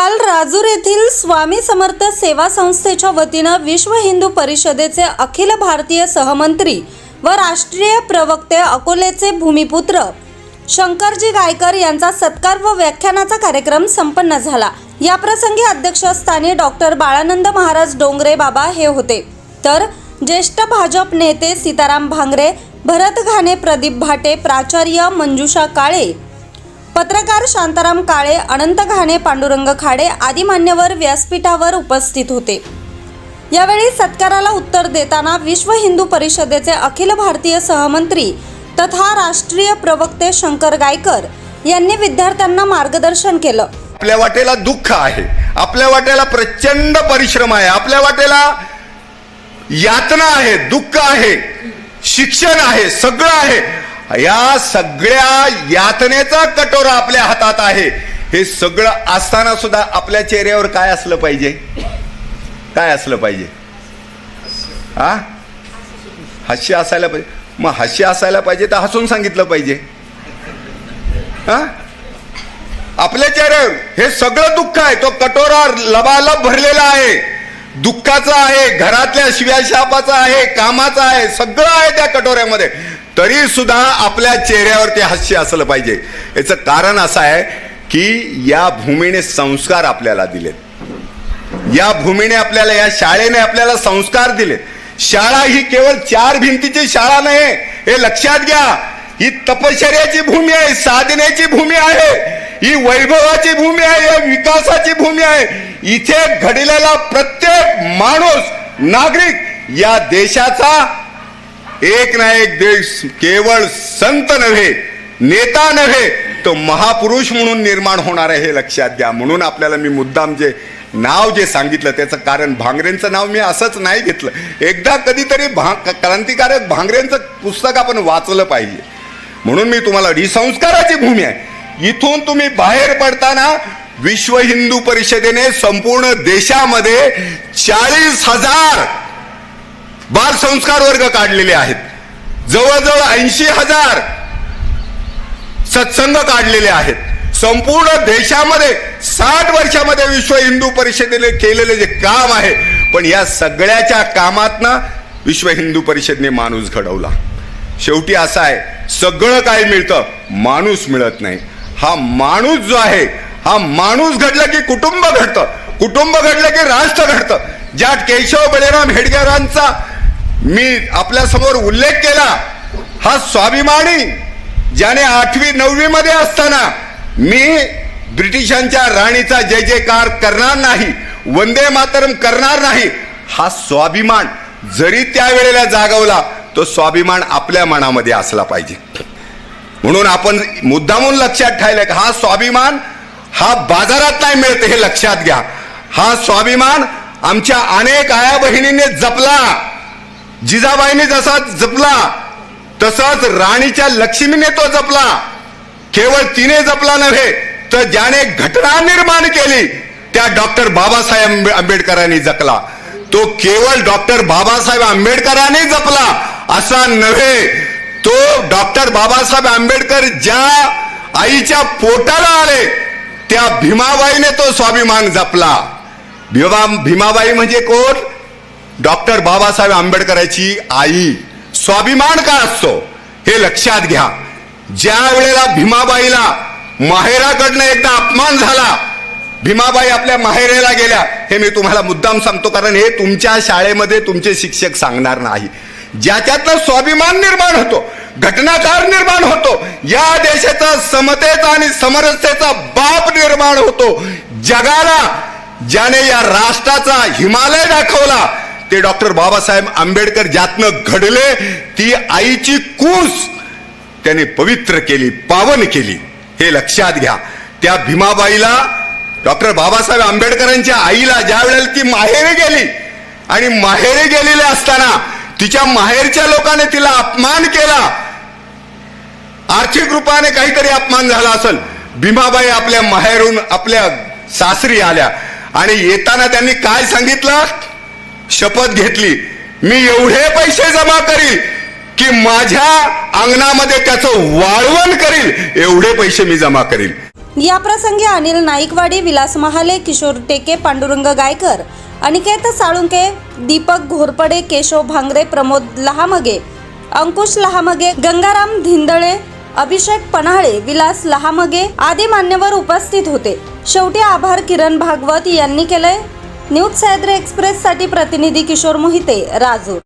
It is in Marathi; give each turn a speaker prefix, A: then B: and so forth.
A: काल राजूर येथील स्वामी समर्थ सेवा संस्थेच्या वतीनं विश्व हिंदू परिषदेचे अखिल भारतीय सहमंत्री व राष्ट्रीय प्रवक्ते अकोलेचे भूमिपुत्र शंकरजी गायकर यांचा सत्कार व व्याख्यानाचा कार्यक्रम संपन्न झाला. या प्रसंगी अध्यक्षस्थानी डॉक्टर बाळानंद महाराज डोंगरे बाबा हे होते. तर ज्येष्ठ भाजप नेते सीताराम भांगरे भरत घाणे प्रदीप भाटे प्राचार्य मंजुषा काळे पत्रकार शांताराम काळे अनंत घाणे पांडुरंग खाडे आदी मान्यवर व्यासपीठावर उपस्थित होते. यावेळी सत्काराला उत्तर देताना विश्व हिंदू परिषदेचे अखिल भारतीय सहमंत्री तथा राष्ट्रीय प्रवक्ते शंकर गायकर यांनी विद्यार्थ्यांना मार्गदर्शन केलं.
B: आपल्या वाटेला दुःख आहे. आपल्या वाटेला प्रचंड परिश्रम आहे. आपल्या वाटेला यातना आहे दुःख आहे शिक्षण आहे सगळं आहे. या सगळ्या यातनेचा कटोरा आपल्या हातात आहे. हे सगळं असताना सुद्धा आपल्या चेहऱ्यावर काय असलं पाहिजे? काय असलं पाहिजे? हा हास्य असायला पाहिजे. मग हास्य असायला पाहिजे तर हसून सांगितलं पाहिजे. हा आपल्या चेहऱ्यावर हे सगळं दुःख आहे. तो कटोरा लबालब भरलेला आहे. दुःखाचा आहे घरातल्या शिव्याशापाचा आहे कामाचा आहे सगळं आहे त्या कटोऱ्यामध्ये. तरी सुद्धा आपल्या चेहऱ्यावर ते हास्य असलं पाहिजे. याचं कारण असं आहे की या भूमीने संस्कार आपल्याला दिलेत. या भूमीने आपल्याला या शाळेने आपल्याला संस्कार दिले शाळा ही केवळ चार भिंतीची शाळा नाही हे लक्षात घ्या. ही तपश्चर्याची भूमी आहे साधनेची भूमी आहे ही वैभवाची भूमी आहे विकासाची भूमी आहे. इथे घडलेला प्रत्येक माणूस नागरिक या देशाचा एक ना एक देश केवळ संत नव्हे नेता नव्हे तो महापुरुष म्हणून निर्माण होणार आहे हे लक्षात द्या म्हणून आपल्याला मी मुद्दाम जे नाव जे सांगितलं त्याचं कारण भांगरेंचं नाव मी असंच नाही घेतलं. एकदा कधीतरी भा क्रांतिकारक भांगरेंचं पुस्तक आपण वाचलं पाहिजे. म्हणून मी तुम्हाला ही संस्काराची भूमी आहे. इथून तुम्ही बाहेर पडताना विश्व हिंदू परिषदेने संपूर्ण देशामध्ये चाळीस हजार बालसंस्कार वर्ग काढलेले आहेत. जवळजवळ ऐंशी हजार सत्संग काढलेले आहेत. संपूर्ण देशामध्ये साठ वर्षामध्ये विश्व हिंदू परिषदेने केलेले जे काम आहे पण या सगळ्याच्या कामातनं विश्व हिंदू परिषदेने माणूस घडवला. शेवटी असं आहे सगळं काय मिळतं माणूस मिळत नाही. हा माणूस जो आहे हा माणूस घडला की कुटुंब घडतं. कुटुंब घडलं की राष्ट्र घडतं. ज्या केशव बळीराम हेडगेरांचा मी आपल्यासमोर उल्लेख केला हा स्वाभिमानी ज्याने आठवी नववी मध्ये असताना मी ब्रिटिशांच्या राणीचा जय जयकार करणार नाही वंदे मातरम करणार नाही हा स्वाभिमान जरी त्यावेळेला जागवला तो स्वाभिमान आपल्या मनामध्ये असला पाहिजे. म्हणून आपण मुद्दामून लक्षात ठेवलं की हा स्वाभिमान हा बाजारात नाही मिळत हे लक्षात घ्या. हा स्वाभिमान आमच्या अनेक आया बहिणींनी जपला. जिजाबाईने जसा जपला तसाच राणीच्या लक्ष्मीने तो जपला. केवळ तिने जपला नव्हे तर ज्याने घटना निर्माण केली त्या डॉक्टर बाबासाहेब आंबेडकरांनी जपला. तो केवळ डॉक्टर बाबासाहेब आंबेडकरांनी जपला असा नव्हे तो डॉक्टर बाबासाहेब आंबेडकर ज्या आईच्या पोटाला आले त्या भीमाबाईने तो स्वाभिमान जपला. भीमा भीमाबाई म्हणजे कोण? डॉक्टर बाबासाहेब आंबेडकरांची आई स्वाभिमान का असतो हे लक्षात घ्या. ज्या वेळेला भीमाबाईला माहेराकडनं एकदा अपमान झाला भीमाबाई आपल्या माहेरेला गेल्या हे मी तुम्हाला मुद्दाम सांगतो कारण हे तुमच्या शाळेमध्ये तुमचे शिक्षक सांगणार नाही. ज्याच्यातनं स्वाभिमान निर्माण होतो घटनाकार निर्माण होतो या देशाचा समतेचा आणि समरसतेचा बाप निर्माण होतो. जगाला ज्याने या राष्ट्राचा हिमालय दाखवला ते डॉक्टर बाबासाहेब आंबेडकर ज्यातनं घडले ती आईची कूस त्याने पवित्र केली पावन केली. हे लक्षात घ्या. त्या भीमाबाईला डॉक्टर बाबासाहेब आंबेडकरांच्या आईला ज्या वेळेला ती माहेरी गेली आणि माहेरी गेलेली असताना तिच्या माहेरच्या लोकांनी तिला अपमान केला. आर्थिक रूपाने काहीतरी अपमान झाला असेल. भीमाबाई आपल्या माहेरून आपल्या सासरी आल्या आणि येताना त्यांनी काय सांगितलं? शपथ घेतली. मी एवढे पैसे जमा करील की माझ्या अंगणामध्ये त्याचं वाळवण करील. एवढे पैसे मी जमा करील.
A: या प्रसंगी अनिल नाईकवाडी विलास महाले किशोर टेके पांडुरंग गायकर अनिकेत साळुंके दीपक घोरपडे केशव भांगरे प्रमोद लहामगे अंकुश लहामगे गंगाराम धिंदळे अभिषेक पन्हाळे विलास लहामगे आदी मान्यवर उपस्थित होते. शेवटी आभार किरण भागवत यांनी केले न्यूज सह्याद्री एक्सप्रेससाठी प्रतिनिधी किशोर मोहिते राजूर.